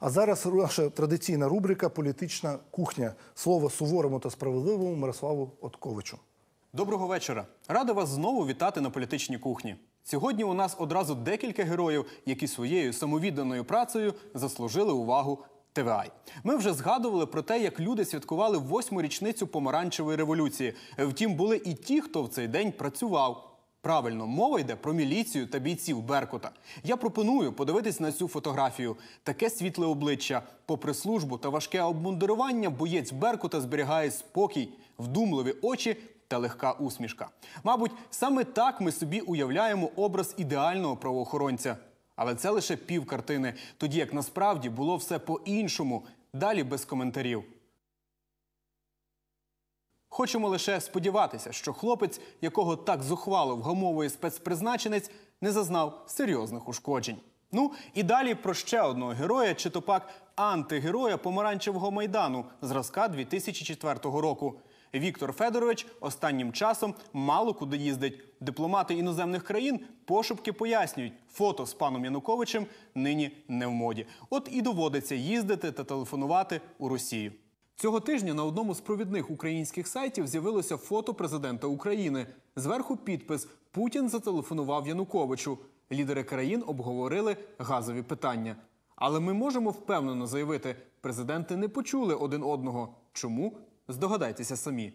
А зараз наша традиційна рубрика Політична кухня. Слово суворому та справедливому Мирославу Отковичу. Доброго вечора. Рада вас знову вітати на політичній кухні. Сьогодні у нас одразу декілька героїв, які своєю самовідданою працею заслужили увагу ТВА. Ми вже згадували про те, як люди святкували восьму річницю помаранчевої революції. Втім, були і ті, хто в цей день працював. Правильно, мова йде про міліцію та бійців Беркута. Я пропоную подивитись на цю фотографію. Таке світле обличчя. Попри службу та важке обмундирування, боєць Беркута зберігає спокій, вдумливі очі та легка усмішка. Мабуть, саме так ми собі уявляємо образ ідеального правоохоронця. Але це лише пів картини, тоді як насправді було все по-іншому. Далі без коментарів. Хочемо лише сподіватися, що хлопець, якого так зухвало вгамовує спецпризначенець, не зазнав серйозних ушкоджень. Ну і далі про ще одного героя, чи то пак антигероя помаранчевого майдану зразка 2004 року. Віктор Федорович останнім часом мало куди їздить. Дипломати іноземних країн пошепки пояснюють, фото з паном Януковичем нині не в моді. От і доводиться їздити та телефонувати у Росію. Цього тижня на одному з провідних українських сайтів з'явилося фото президента України. Зверху підпис Путін зателефонував Януковичу. Лідери країн обговорили газові питання. Але ми можемо впевнено заявити, президенти не почули один одного. Чому? Здогадайтеся самі.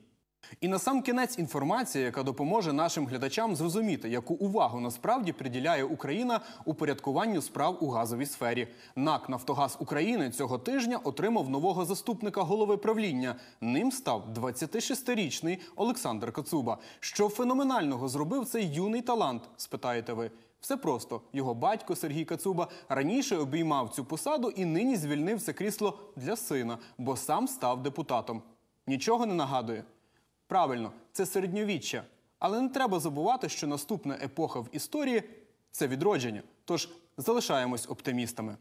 І на сам кінець інформація, яка допоможе нашим глядачам зрозуміти, яку увагу насправді приділяє Україна у порядкуванню справ у газовій сфері. НАК Нафтогаз України цього тижня отримав нового заступника голови правління. Ним став 26-річний Олександр Коцуба. Що феноменального зробив цей юний талант? Спитаєте ви. Все просто його батько Сергій Кацуба раніше обіймав цю посаду і нині звільнив це крісло для сина, бо сам став депутатом. Нічого не нагадує. Правильно, це середньовіччя. Але не треба забувати, що наступна епоха в історії це відродження. Тож залишаємось оптимістами.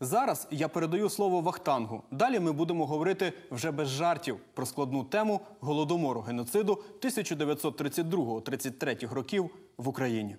Зараз я передаю слово Вахтангу. Далі ми будемо говорити вже без жартів про складну тему голодомору геноциду 1932-33 років в Україні.